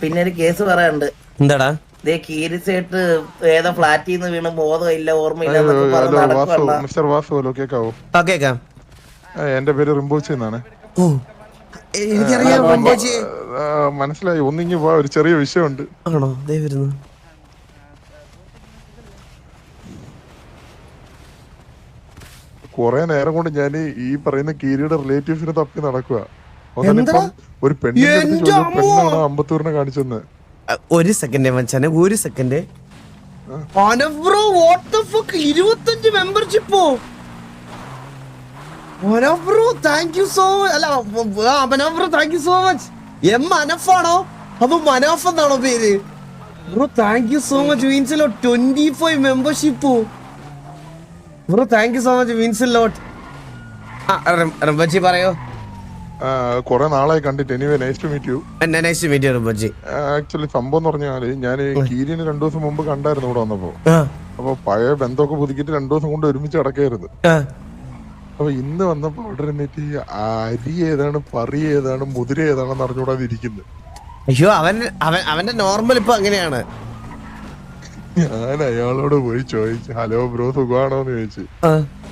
പിന്നെ ഒരു കേസ് പറയാനുണ്ട്. എന്താടാ? ദേ കീരിസേട്ട് ഏതോ ഫ്ലാറ്റിൽ നിന്ന് വീണ് ബോധമില്ല ഓർമ്മയില്ല മിസ്റ്റർ വാസു ഹലോ കേക്കാവോ? ആ കേക്കാം. എന്റെ പേര് റിംബോച്ചി എന്നാണ്. എനിക്കറിയാം മനസ്സിലായി ഒന്നിങ്ങി പോ ഒരു ചെറിയ വിഷയമുണ്ട്. ആണോ? ദേ വരുന്നു. കുറെ നേരം കൊണ്ട് ഞാൻ ഈ പറയുന്ന കീരിയുടെ റിലേറ്റീവ്സിനെ തപ്പി നടക്കുക? ഒരു ചോദിച്ചു, അമ്മോ! കാണിച്ചെന്ന്? ഒരു സെക്കൻഡ് മച്ചാനെ ഒരു സെക്കൻഡ് അനവ്രോ വാട്ട് ദ ഫക്ക് ഇരുപത്തഞ്ച് മെമ്പർഷിപ്പോ bro thank you so much അല്ല അനവ്രോ താങ്ക് യു സോ മച്ച് എം അനഫാണോ അപ്പൊ മനാഫ് എന്നാണോ പേര്? Bro thank you so much means lot twenty five മെമ്പർഷിപ്പോ bro thank you so much means lot റംബജി പറയോ? കുറെ നാളായി കണ്ടിട്ട്. Anyway nice to meet you nice to meet you റംബജി actually സംഭവം എന്ന് പറഞ്ഞാൽ ഞാൻ കീരിനെ രണ്ടു ദിവസം മുമ്പ് കണ്ടായിരുന്നു ഇവിടെ വന്നപ്പോ. അപ്പൊ പഴയ ബന്ധമൊക്കെ പുതുക്കിയിട്ട് രണ്ടു ദിവസം കൊണ്ട് ഒരുമിച്ച് അടക്കായിരുന്നു അപ്പൊ ഇന്ന് വന്നപ്പോ അവിടെ ഇരുന്നിട്ട് അരി ഏതാണ് പറി ഏതാണ് മുതിര ഏതാണെന്ന് അറിഞ്ഞുകൂടാതെ ഇരിക്കുന്നത് അയ്യോ അവൻ അവൻ അവന്റെ നോർമൽ ഇപ്പൊ അങ്ങനെയാണ്. ഞാൻ അയാളോട് പോയി ചോദിച്ചു ഹലോ ബ്രോ സുഖമാണോന്ന് ചോദിച്ചു.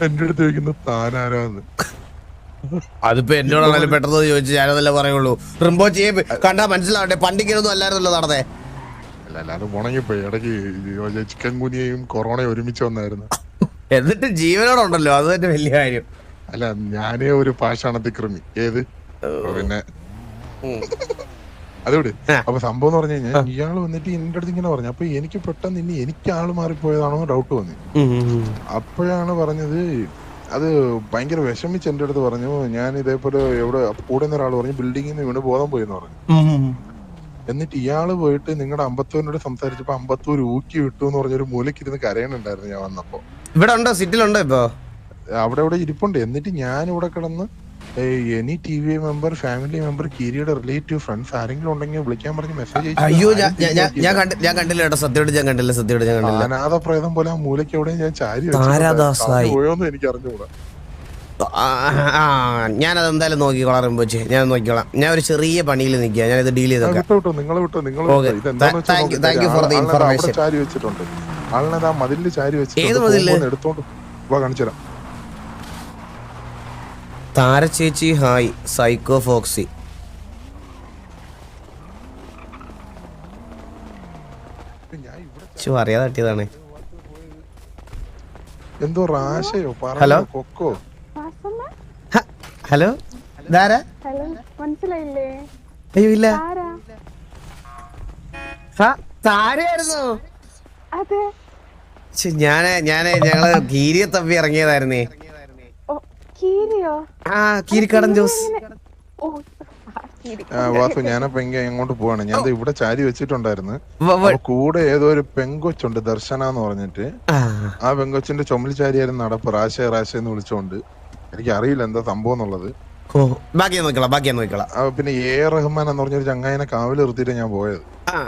എന്റെ അടുത്ത് ചോദിക്കുന്നത് താനാരാന്ന് അതിപ്പോ എന്നോടാണെങ്കിലും പെട്ടെന്ന് ചോദിച്ചു ഞാനതല്ലേ പറയുള്ളൂ. റിംബോച്ചിയെ കണ്ടാ മനസ്സിലാവട്ടെ പണ്ടിങ്ങനൊന്നും അല്ലായിരുന്നല്ലോ നടന്നേ. അല്ല അല്ലാതെ ഉണങ്ങിപ്പോയി. ഇടയ്ക്ക് ചിക്കൻ കൊറോണയും ഒരുമിച്ച് വന്നായിരുന്നു. എന്നിട്ട് ജീവനോടുണ്ടല്ലോ അത് തന്നെ വലിയ കാര്യം. അല്ല ഞാനേ ഒരു പാഷാണത്തിക്രമി ഏത്? പിന്നെ അതെവിടെ. അപ്പൊ സംഭവം എന്ന് പറഞ്ഞു കഴിഞ്ഞാൽ ഇയാൾ വന്നിട്ട് എന്റെ അടുത്ത് ഇങ്ങനെ പറഞ്ഞു. അപ്പൊ എനിക്ക് പെട്ടെന്ന് ഇനി എനിക്ക് ആൾ മാറിപ്പോയതാണോ ഡൗട്ട് വന്നു. അപ്പോഴാണ് പറഞ്ഞത് അത് ഭയങ്കര വിഷമിച്ച് എന്റെ അടുത്ത് പറഞ്ഞു ഞാൻ ഇതേപോലെ എവിടെ കൂടെ ഒരാൾ പറഞ്ഞു ബിൽഡിങ്ങിൽ നിന്ന് വീണ് ബോധം പോയി എന്ന് പറഞ്ഞു. എന്നിട്ട് ഇയാൾ പോയിട്ട് നിങ്ങളുടെ അമ്പത്തൂരിനോട് സംസാരിച്ചപ്പോ അമ്പത്തൂർ ഊക്കി വിട്ടു എന്ന് പറഞ്ഞൊരു മൂലയ്ക്ക് ഇരുന്ന് കരയണുണ്ടായിരുന്നു ഞാൻ വന്നപ്പോ. ഇവിടെ ഉണ്ടോ സിറ്റിലുണ്ടോ ഇപ്പൊ? അവിടെ ഇവിടെ ഇരിപ്പുണ്ട്. എന്നിട്ട് ഞാൻ ഇവിടെ കിടന്ന് any T V member family member കീരിയുടെ relative friends ആരെങ്കിലും ഉണ്ടെങ്കിൽ വിളിക്കാൻ പറഞ്ഞ് മെസ്സേജ് അയ്യോ ഞാൻ ഞാൻ- ഞാൻ- ഞാൻ കണ്ടി ഞാൻ കണ്ടില്ല കേട്ടോ സത്യമായിട്ട് ഞാൻ കണ്ടില്ല സത്യമായിട്ട് ഞാൻ കണ്ടില്ല അനാഥപ്രേതം പോലെ ആ മൂലയ്ക്ക് എവിടെ ഞാൻ ചാരി. പോയോന്ന് എനിക്ക് അറിഞ്ഞുകൂടാ ഞാനത് എന്തായാലും നോക്കിക്കോളാം റിമ്പോച്ച് ഞാൻ നോക്കിക്കോളാം ഞാൻ ഒരു ചെറിയ പണിയിൽ നിൽക്കുക ഞാൻ ഇത് ഡീൽ ചെയ്തൊക്കെ ആ മതിലിൽ ചാരി ഏത് വെച്ചിട്ടുണ്ട് മതിലിൽ? എടുത്തോണ്ട് കാണിച്ചു തരാം താരചേച്ചി ഹായ്. Psycho Foxy. ഞാൻ അറിയാതെ തട്ടിയതാണ്. എന്തോ റാശയോ? ഹലോ? കൊക്കോ? ഹലോ? മനസ്സിലായില്ലേ? അയ്യോ ഇല്ല. താരയായിരുന്നോ. ഞാൻ ഞാൻ ഞങ്ങൾ കീരിയെ തപ്പി ഇറങ്ങിയതായിരുന്നേ. കീരിയോ? ആ കീരിക്കടൻ ജോസ്. ഓ ആ, വാസു ഞാനപ്പോ ഇങ്ങനെ എങ്ങോട്ട് പോവാണ്. ഞാൻ ദേ ഇവിടെ ചാരി വെച്ചിട്ടുണ്ടായിരുന്നു. അപ്പൊ കൂടെ ഏതോ ഒരു പെങ്കൊച്ചുണ്ട് ദർശന എന്ന് പറഞ്ഞിട്ട്. ആ, പെങ്കൊച്ചിന്റെ ചുമലി ചാരിയായിരുന്നു നടപ്പ് റാശ റാശ എന്ന് വിളിച്ചോണ്ട്. എനിക്ക് അറിയില്ല എന്താ സംഭവം എന്നുള്ളത്. ഓ ബാക്കി ഞാൻ നോക്കിക്കോളാം ബാക്കി ഞാൻ ആ, പിന്നെ എ ആർ റഹ്മാൻ എന്ന് പറഞ്ഞൊരു ചങ്ങായിനെ കാവൽ നിർത്തിയിട്ട് ഞാൻ പോയത്. ആ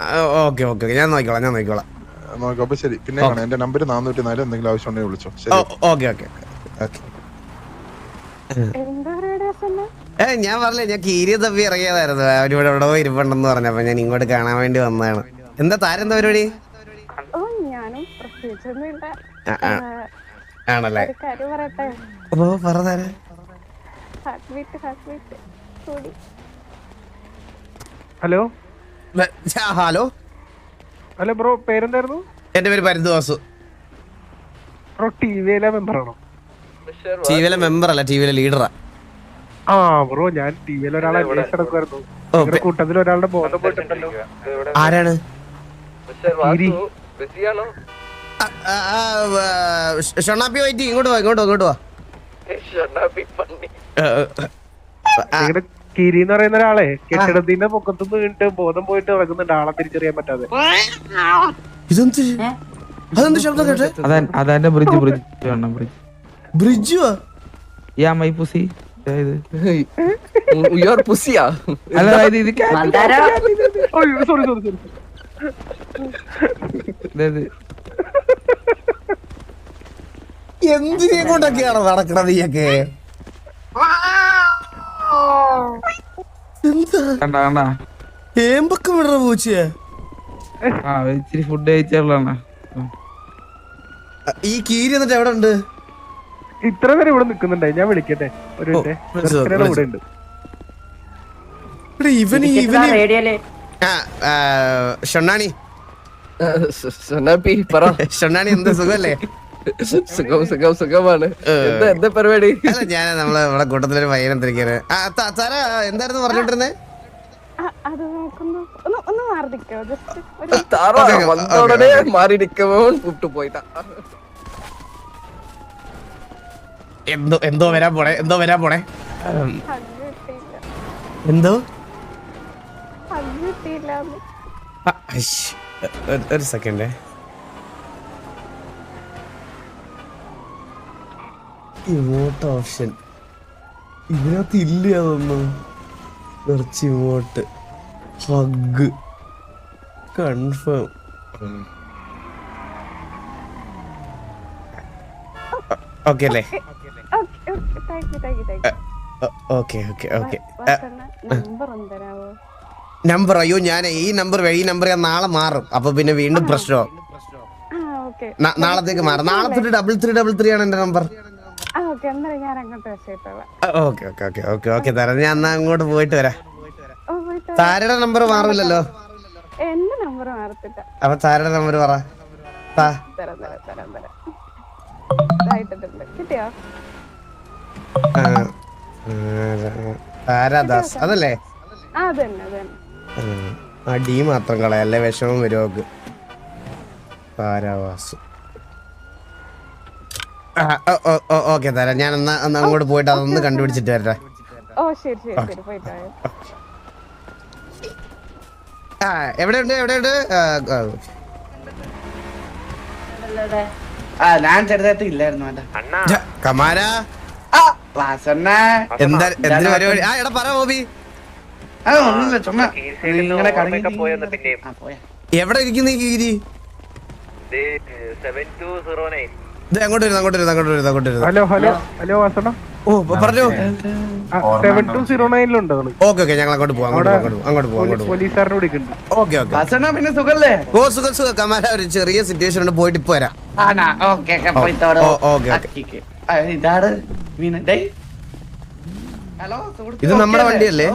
ഓക്കെ ഓക്കെ ഞാൻ നോക്കിക്കോളാം ഞാൻ നോക്കിക്കോളാം. ആ, നോക്കാം അപ്പൊ ശരി. പിന്നെ കാണാം. എന്റെ നമ്പർ നാനൂറ്റി നാല് എന്തെങ്കിലും ആവശ്യം ഉണ്ടെങ്കിൽ വിളിച്ചോ. ശരി. Okay okay. ഓക്കെ. ഏ ഞാൻ പറഞ്ഞില്ല ഞാൻ കീരി തപ്പി ഇറങ്ങിയതായിരുന്നു. അവരിവിടെ എവിടെ ഇരിപ്പുണ്ടെന്ന് പറഞ്ഞപ്പോ ഞാൻ ഇങ്ങോട്ട് കാണാൻ വേണ്ടി വന്നതാണ്. എന്താ താരെന്താ പരിപാടി? ഓ ഞാനും പ്രത്യേകിച്ചൊന്നുമില്ല ആ, ആ, ആ, ആണല്ലേ? ഒരു കാര്യം പറയട്ടെ? ഓ പറ താര ഹാർട്ട് ബീറ്റ് ഹാർട്ട് ബീറ്റ് കൂടി. ഹലോ? ഹലോ? ഹലോ ബ്രോ പേരെന്തായിരുന്നു? എന്റെ പേര് പരിന്തു വാസു ബ്രോ ടി വിയിലെ മെമ്പറാണോ ടി വിയിലെ മെമ്പർ അല്ല ടി വിയിലെ ലീഡറാ ആ ബ്രോ ഞാൻ ടി വിയിൽ ഒരാളെ അന്വേഷിച്ച് നടക്കുമായിരുന്നു ഓ, നിങ്ങളുടെ കൂട്ടത്തിൽ ഒരാളുടെ ബോധം പോയിട്ടുണ്ടല്ലോ ആരാണ്? ആ, വൈറ്റി ഇങ്ങോട്ട് വാ ഇങ്ങോട്ട് വാ ഇങ്ങോട്ട് വാ. നിങ്ങളുടെ കിരി എന്ന് പറയുന്ന ഒരാളെ കെട്ടിടത്തിന്റെ പൊക്കത്തുനിന്ന് വീണിട്ട് ബോധം പോയിട്ട് ഇറങ്ങുന്നുണ്ട് ആളെ തിരിച്ചറിയാൻ പറ്റാതെ. ഇതെന്ത്? അതെന്ത് ശബ്ദം കേട്ടെ? അതാ അതാന്റെ ബ്രിഡ്ജ് ബ്രിഡ്ജ് വേണം bridge bridge ya my pussy your പുസിയാ അല്ല അതായത് ഇത് സോറി സോറി സോറി അതായത് എന്തിനെ കൊണ്ടൊക്കെയാണ് നടക്കണത് ഈയൊക്കെ എന്താ? കണ്ട കണ്ട. ഏമ്പക്കം വിടറ പൂച്ചയെ? ആ ഇച്ചിരി ഫുഡ് ഈ കീരി എന്നിട്ട് എവിടെ ഉണ്ട് ഇത്ര നേരം ഇവിടെ നിക്കുന്നുണ്ടായി ഞാൻ വിളിക്കട്ടെ. ഒരു മിനിറ്റ്. കൂടെ ഉണ്ട്. എടാ, ഇവന് ഇവന് ആ, ആ, ഷൊണ്ണാണി. ഷൊണ്ണാണി എന്ത് സുഖല്ലേ സുഖം സുഖം സുഖമാണ്. എന്താ എന്താ പരിപാടി? അല്ല ഞാൻ നമ്മളെ കൂട്ടത്തിലൊരു എന്തായിരുന്നു പറഞ്ഞോണ്ടിരുന്നേ? മാറി ഒരു എന്തോ എന്തോ വരാൻ പോണേ എന്തോ വരാൻ പോണേ? എന്തോ. ഒരു- ഒരു സെക്കൻഡ്. Emote option. ഇതിനകത്ത് ഇല്ല അതൊന്നും കുറച്ച് ഇമോട്ട് ഹഗ്. കൺഫേം. ഓക്കെ അല്ലേ? ഓക്കെ ഓക്കെ ഓക്കെ നമ്പർ അയ്യോ ഞാൻ ഈ നമ്പർ ഈ നമ്പർ ഞാൻ നാളെ മാറും. അപ്പൊ പിന്നെ വീണ്ടും പ്രശ്നമാവും. നാളത്തേക്ക് മാറും. നാളെ തൊട്ട് ഡബിൾ ത്രീ ഡബിൾ ത്രീ ആണ് എന്റെ number okay okay okay okay okay തരാം. ഞാൻ എന്നാ അങ്ങോട്ട് പോയിട്ട് വരാം. താരയുടെ നമ്പർ മാറില്ലല്ലോ? എന്റെ നമ്പർ മാറത്തില്ല. അപ്പൊ താരയുടെ നമ്പർ പറ. താ. തരാം തരാം തരാം തരാം. ഇതായിട്ടിട്ടുണ്ട്. കിട്ടിയോ? താരാദാസ് അതല്ലേ? ആ ആ, ഡി മാത്രം കളയല്ലേ വിഷമം വരും അവക്ക് താരാവാസ് ഓക്കെ തരാം. ഞാൻ എന്നാ ഒന്ന് അങ്ങോട്ട് പോയിട്ട് അതൊന്ന് കണ്ടുപിടിച്ചിട്ട് വരട്ടെ. ഓ ശരി ശരി ശരി പോയിട്ട് വായോ. ആ എവിടെയുണ്ട് എവിടെയുണ്ട്? ആ, ആ, ആ ഞാൻ ചെറുതായിട്ട് ഇല്ലായിരുന്നു എവിടെ ഇരിക്കുന്ന ഈ ഗിരി? ഇത് അങ്ങോട്ട് വരുന്നു അങ്ങോട്ട് വരുന്നു അങ്ങോട്ട് വരുന്നു അങ്ങോട്ട് വരുന്നു. Hello hello hello. വാസണ ഓ പറഞ്ഞോ. സെവൻ ടു സീറോ നയനിലുണ്ട് ഓക്കെ ഓക്കെ ഞങ്ങൾ അങ്ങോട്ട് പോവാം അങ്ങോട്ട് അങ്ങോട്ട് പോവാം അങ്ങോട്ട് പോവാം. പോലീസുകാരനെ വിളിക്കുന്നുണ്ട് ഓക്കെ ഓക്കെ. വാസണ്ണ പിന്നെ സുഖല്ലേ? ഓ സുഖം സുഖം. കമാര ഒരു ചെറിയ സിറ്റുവേഷൻ ഉണ്ട് പോയിട്ട് ഇപ്പൊ വരാം. ആണാ? ഓക്കെ ഓക്കെ ഓ, ഓക്കെ, ഓക്കെ. ആക്കിക്ക്. ആ, ഇതാണ് മീന ഡേയ് ഹലോ ഇത് നമ്മുടെ വണ്ടിയല്ലേ?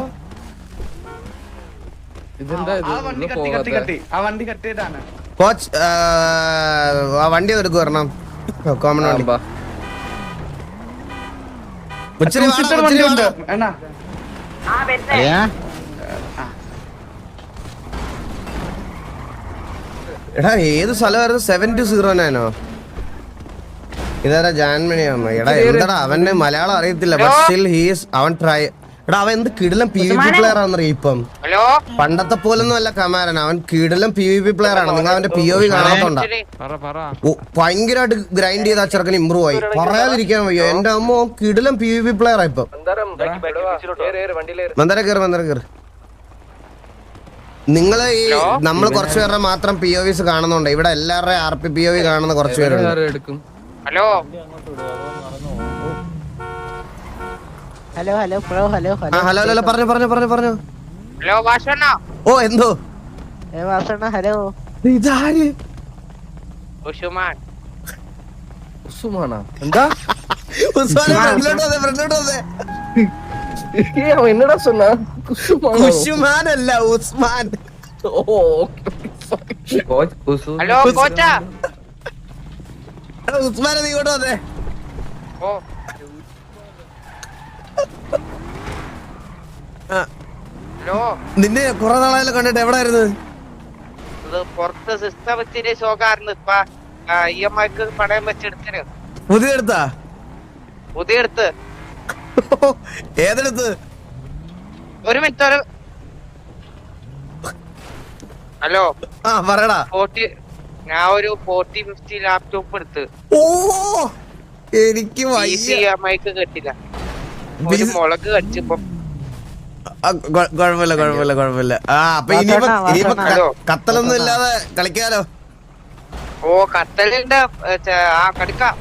ഇതെന്താ ഇത്? ആ വണ്ടി കട്ടി കട്ടി കട്ടി ആ വണ്ടി കട്ടിയതാണ് കോച്ച് ആ വണ്ടി എടുക്കും വരണം? കോമൺ വണ്ടി. ഉണ്ട് എന്നാ എടാ ഏത് സ്ഥലമായിരുന്നു? സെവൻ ടു സീറോ നയനോ? ഇതാരാ ജാൻമണിയാണോ എടാ എന്താടാ അവന് മലയാളം അറിയത്തില്ല ബട്ട് സ്റ്റിൽ ഹീസ് അവൻ ട്രൈ എടാ അവൻ എന്ത് കിടിലം പി വി പി പ്ലെയർ ആണെന്നറിയ ഇപ്പം? പണ്ടത്തെ പോലൊന്നും അല്ല കമാരൻ. അവൻ കിടിലം പി വി പി പ്ലെയർ ആണ്. നിങ്ങൾ അവന്റെ പി ഒ വി കാണാത്തോണ്ടാ. ഭയങ്കരമായിട്ട് ഗ്രൈൻഡ് ചെയ്ത ആ ചെറുക്കൻ ഇമ്പ്രൂവ് ആയി. പറയാതിരിക്കാൻ വയ്യ. എന്റെ അമ്മ അവൻ കിടിലം പി വി പി പ്ലെയർ ആ ഇപ്പം. മന്ദാരം, കയറി മന്ദര കയറി നിങ്ങൾ ഈ നമ്മൾ കുറച്ചു പേരുടെ മാത്രം പി ഒ വിസ് കാണുന്നുണ്ട്. ഇവിടെ എല്ലാവരുടെയും R P P O V കാണുന്ന കുറച്ച് പേരുണ്ട്. Hello? Hello hello bro hello ആ ഹലോ ഹലോ പറഞ്ഞു പറഞ്ഞു പറഞ്ഞു പറഞ്ഞു ഹലോ വാസണ്ണ ഓ എന്തോ ഏ വാസണ്ണ ഹലോ ഇതാര് ഉഷുമാൻ ഉസ്മാനാ? എന്താ ഉസ്മാനെ ഫ്രണ്ടിലോട്ട് വന്നേ ഫ്രണ്ടിലോട്ട് വന്നേ ഏ, അവൻ എന്നടാ சொன்னா കുസുമാണോ? ഉസ്മാൻ അല്ല ഉസ്മാൻ ഓ, ഓക്കേ, ഓക്കേ. കോച്ച് കുസു ഹലോ കോച്ചാ നിന്നെ കുറെ നാളായാലും കണ്ടിട്ട് എവിടെ ആയിരുന്നു പുറത്ത് സിസ്റ്റം ഇത്തിരി ശോകായിരുന്നു. ഇപ്പ ഇ എം ഐക്ക് പണയം വെച്ചെടുത്തിന്. പുതിയ എടുത്താ പുതിയ എടുത്ത് ഏതെടുത്ത്? ഒരു മിനിറ്റ് ഒരു ഹലോ. ആ പറയടാ. ഫോർട്ടി ഞാൻ ഒരു ഫോർട്ടി ഫിഫ്റ്റി ലാപ്ടോപ്പ് എടുത്ത്. ഓ എനിക്ക് സി എം ഐക്ക് കിട്ടില്ല. ഒരു മുളക് കടിച്ചപ്പോ. കുഴപ്പമില്ല കുഴപ്പമില്ല കുഴപ്പമില്ല. ആ അപ്പൊ ഇനിയിപ്പോ ഇനിയിപ്പോ കത്തലൊന്നും ഇല്ലാതെ കളിക്കാലോ? ഓ കത്തലുണ്ട് ആ കടിക്കാം.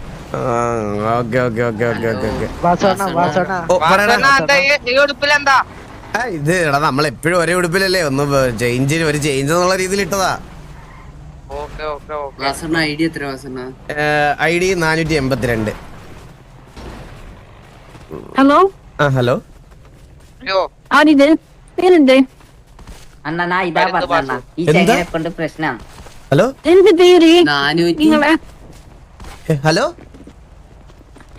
Okay okay okay okay okay okay. ഇത് എടാ നമ്മൾ എപ്പോഴും ഒരേ ഉടുപ്പിലല്ലേ. ഒന്ന് ചേഞ്ച് ഒരു ചേഞ്ച് എന്നുള്ള രീതിയിൽ ഇട്ടതാ. ഐ ഡി നാനൂറ്റി എൺപത്തിരണ്ട് ഹലോ? ആ ഹലോ? അയ്യോ. ആരിത് പേരെന്ത്? അണ്ണാ ഇതാ പറഞ്ഞ ഈ? ചെങ്ങനെ കൊണ്ട് പ്രശ്നം. ഹലോ? എന്ത് പേര്? നിങ്ങളെ? ഹലോ?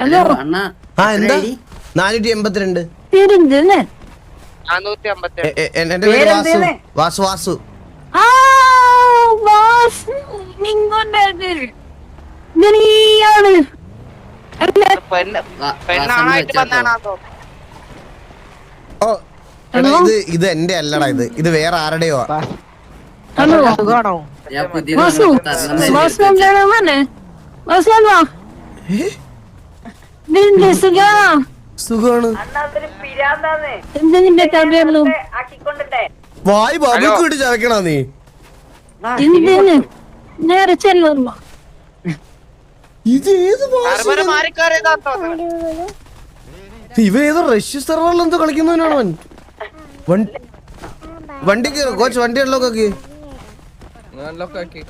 ഹലോ? അണ്ണ. ആ എന്താ? നാനൂറ്റി എൺപത്തിരണ്ട്. പേരെന്ത്? എന്റെ പേര് വാസു. വാസു വാസു. ഓ ഇത് ഇത് എന്റെ അല്ലടാ ഇത്. ഇത് വേറെ ആരുടെയോ? ഞാൻ പുതിയ വാസു വാസു സുഖാണോ. എന്ത് നിന്റെ വായ് ബാബുക്ക് വേണ്ടി ചവയ്ക്കണോ നീ? എന്തിന്? നേരെ ഇത് ഏത് ഭാഷ ഇവ ഏതോ റഷ്യ സെർവറിൽ എന്തോ കളിക്കുന്നവനാണോ അവൻ. വണ്ടി കയറി കോച്ച് വണ്ടി അൺലോക്ക് ആക്കി. അൺലോക്ക് ലോക്കാക്കി